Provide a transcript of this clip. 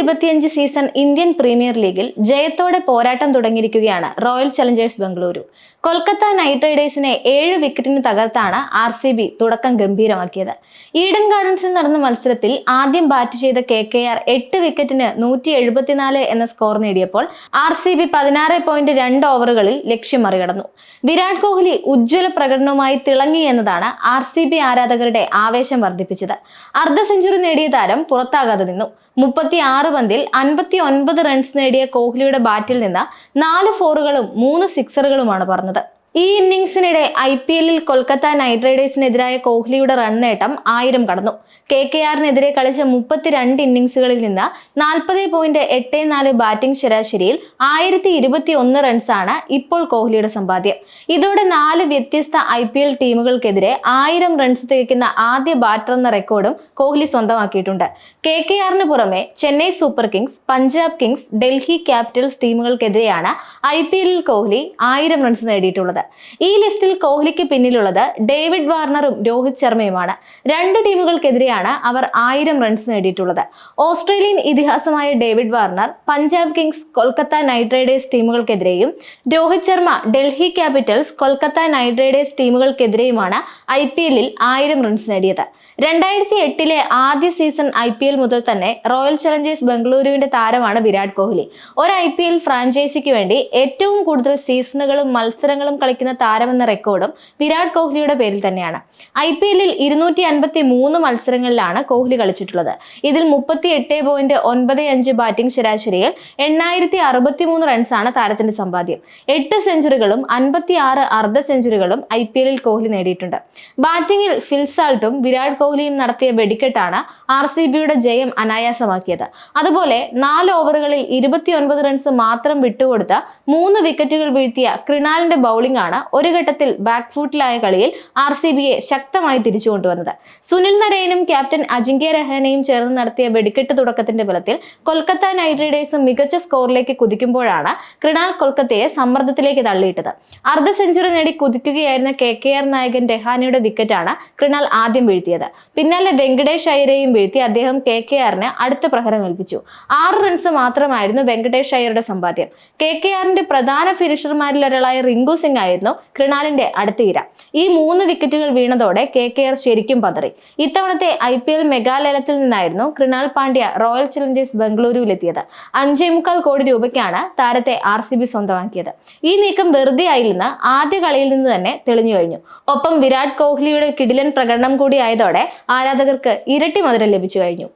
ഇരുപത്തിയഞ്ച് season Indian premier ലീഗിൽ ജയത്തോടെ പോരാട്ടം തുടങ്ങിയിരിക്കുകയാണ് Royal Challengers Bengaluru. Kolkata Knight റൈഡേഴ്സിനെ ഏഴ് വിക്കറ്റിന് തകർത്താണ് ആർ സി ബി തുടക്കം ഗംഭീരമാക്കിയത്. ഈഡൻ ഗാർഡൻസിൽ നടന്ന മത്സരത്തിൽ ആദ്യം ബാറ്റ് ചെയ്ത കെ കെ ആർ എട്ട് വിക്കറ്റിന് നൂറ്റി എഴുപത്തിനാല് എന്ന സ്കോർ നേടിയപ്പോൾ ആർ സി ബി പതിനാറ് പോയിന്റ് രണ്ട് ഓവറുകളിൽ ലക്ഷ്യം മറികടന്നു. വിരാട് കോഹ്ലി ഉജ്ജ്വല പ്രകടനവുമായി തിളങ്ങി എന്നതാണ് ആർ സി ബി ആരാധകരുടെ ആവേശം വർദ്ധിപ്പിച്ചത്. അർദ്ധ സെഞ്ചുറി നേടിയ താരം പുറത്താകാതെ നിന്നു. മുപ്പത്തി ആറ് പന്തിൽ അൻപത്തി ഒൻപത് റൺസ് നേടിയ കോഹ്ലിയുടെ ബാറ്റിൽ നിന്ന് നാല് ഫോറുകളും മൂന്ന് സിക്സറുകളുമാണ് പറഞ്ഞത്. ഈ ഇന്നിംഗ്സിനിടെ ഐ പി എല്ലിൽ കൊൽക്കത്ത നൈറ്റ് റൈഡേഴ്സിനെതിരായ കോഹ്ലിയുടെ റൺ നേട്ടം ആയിരം കടന്നു. കെ കെ ആറിനെതിരെ കളിച്ച മുപ്പത്തിരണ്ട് ഇന്നിംഗ്സുകളിൽ നിന്ന് നാൽപ്പത് പോയിന്റ് എട്ട് നാല് ബാറ്റിംഗ് ശരാശരിയിൽ ആയിരത്തി ഇരുപത്തി ഒന്ന് റൺസാണ് ഇപ്പോൾ കോഹ്ലിയുടെ സമ്പാദ്യം. ഇതോടെ നാല് വ്യത്യസ്ത ഐ പി എൽ ടീമുകൾക്കെതിരെ ആയിരം റൺസ് തികയ്ക്കുന്ന ആദ്യ ബാറ്റർ എന്ന റെക്കോർഡും കോഹ്ലി സ്വന്തമാക്കിയിട്ടുണ്ട്. കെ കെ ആറിന് പുറമെ Chennai Super Kings Punjab Kings Delhi Capitals ടീമുകൾക്കെതിരെയാണ് I P എല്ലിൽ കോഹ്ലി ആയിരം റൺസ് നേടിയിട്ടുള്ളത്. ഈ ലിസ്റ്റിൽ കോഹ്ലിക്ക് പിന്നിലുള്ളത് ഡേവിഡ് വാർണറും രോഹിത് ശർമ്മയുമാണ്. രണ്ട് ടീമുകൾക്കെതിരെയാണ് അവർ ആയിരം റൺസ് നേടിയിട്ടുള്ളത്. Australian ഇതിഹാസമായ David Warner Punjab Kings Kolkata Knight Riders ടീമുകൾക്കെതിരെയും Rohit Sharma Delhi Capitals Kolkata Knight Riders ടീമുകൾക്കെതിരെയുമാണ് I P എല്ലിൽ ആയിരം റൺസ് നേടിയത്. രണ്ടായിരത്തി എട്ടിലെ ആദ്യ സീസൺ ഐ പി എൽ മുതൽ തന്നെ റോയൽ ചലഞ്ചേഴ്സ് ബംഗളൂരുവിന്റെ താരമാണ് വിരാട് കോഹ്ലി. ഒരു ഐ പി എൽ ഫ്രാഞ്ചൈസിക്ക് വേണ്ടി ഏറ്റവും കൂടുതൽ സീസണുകളും മത്സരങ്ങളും കളിക്കുന്ന താരമെന്ന റെക്കോർഡും വിരാട് കോഹ്ലിയുടെ പേരിൽ തന്നെയാണ്. ഐ പി എല്ലിൽ ഇരുന്നൂറ്റി അൻപത്തി മൂന്ന് മത്സരങ്ങളിലാണ് കോഹ്ലി കളിച്ചിട്ടുള്ളത്. ഇതിൽ മുപ്പത്തി എട്ട് പോയിന്റ് ഒൻപത് അഞ്ച് ബാറ്റിംഗ് ശരാശരിയിൽ എണ്ണായിരത്തി അറുപത്തി മൂന്ന് റൺസാണ് താരത്തിന്റെ സമ്പാദ്യം. എട്ട് സെഞ്ചുറികളും അൻപത്തി ആറ് അർദ്ധ സെഞ്ചുറികളും ഐ പി എല്ലിൽ കോഹ്ലി നേടിയിട്ടുണ്ട്. ബാറ്റിംഗിൽ ഫിൽസാൾട്ടും വിരാട് കോഹ്ലിയും നടത്തിയ വെടിക്കെട്ടാണ് ആർ സി ബിയുടെ ജയം അനായാസമാക്കിയത്. അതുപോലെ നാല് ഓവറുകളിൽ ഇരുപത്തിയൊൻപത് റൺസ് മാത്രം വിട്ടുകൊടുത്ത മൂന്ന് വിക്കറ്റുകൾ വീഴ്ത്തിയ ക്രിണാലിന്റെ ബൗളിംഗ് ആണ് ഒരു ഘട്ടത്തിൽ ബാക്ക് ഫൂട്ടിലായ കളിയിൽ ആർ സി ബിയെ ശക്തമായി തിരിച്ചു കൊണ്ടുവന്നത്. സുനിൽ നരേനും ക്യാപ്റ്റൻ അജിങ്ക്യ രഹാനെയും ചേർന്ന് നടത്തിയ വെടിക്കെട്ട് തുടക്കത്തിന്റെ ബലത്തിൽ കൊൽക്കത്ത നൈറ്റ് റൈഡേഴ്സ് മികച്ച സ്കോറിലേക്ക് കുതിക്കുമ്പോഴാണ് കൃണാൽ കൊൽക്കത്തയെ സമ്മർദ്ദത്തിലേക്ക് തള്ളിയിട്ടത്. അർദ്ധ സെഞ്ചുറി നേടി കുതിക്കുകയായിരുന്ന കെ കെ ആർ നായകൻ രഹാനയുടെ വിക്കറ്റാണ് കൃണാൽ ആദ്യം വീഴ്ത്തിയത്. പിന്നാലെ വെങ്കടേഷ് അയ്യരെയും വീഴ്ത്തി അദ്ദേഹം കെ കെ ആറിന് അടുത്ത പ്രഹരം ഏൽപ്പിച്ചു. ആറ് റൺസ് മാത്രമായിരുന്നു വെങ്കടേഷ് അയ്യരുടെ സമ്പാദ്യം. കെ കെ ആറിന്റെ പ്രധാന ഫിനിഷർമാരിൽ ഒരാളായ റിങ്കു സിംഗ് ആയിരുന്നു കൃണാലിന്റെ അടുത്ത ഇര. ഈ മൂന്ന് വിക്കറ്റുകൾ വീണതോടെ കെ കെ ആർ ശരിക്കും പതറി. ഇത്തവണത്തെ ഐ പി എൽ മെഗാലയത്തിൽ നിന്നായിരുന്നു കൃണാൽ പാണ്ഡ്യ റോയൽ ചലഞ്ചേഴ്സ് ബംഗളൂരുവിലെത്തിയത്. അഞ്ചേ മുക്കാൽ കോടി രൂപയ്ക്കാണ് താരത്തെ ആർ സി ബി സ്വന്തമാക്കിയത്. ഈ നീക്കം വെറുതെ ആയില്ലെന്ന് ആദ്യ കളിയിൽ നിന്ന് തന്നെ തെളിഞ്ഞു കഴിഞ്ഞു. ഒപ്പം വിരാട് കോഹ്ലിയുടെ കിടിലൻ പ്രകടനം കൂടി ആയതോടെ ആരാധകർക്ക് ഇരട്ടി മധുരം ലഭിച്ചു കഴിഞ്ഞു.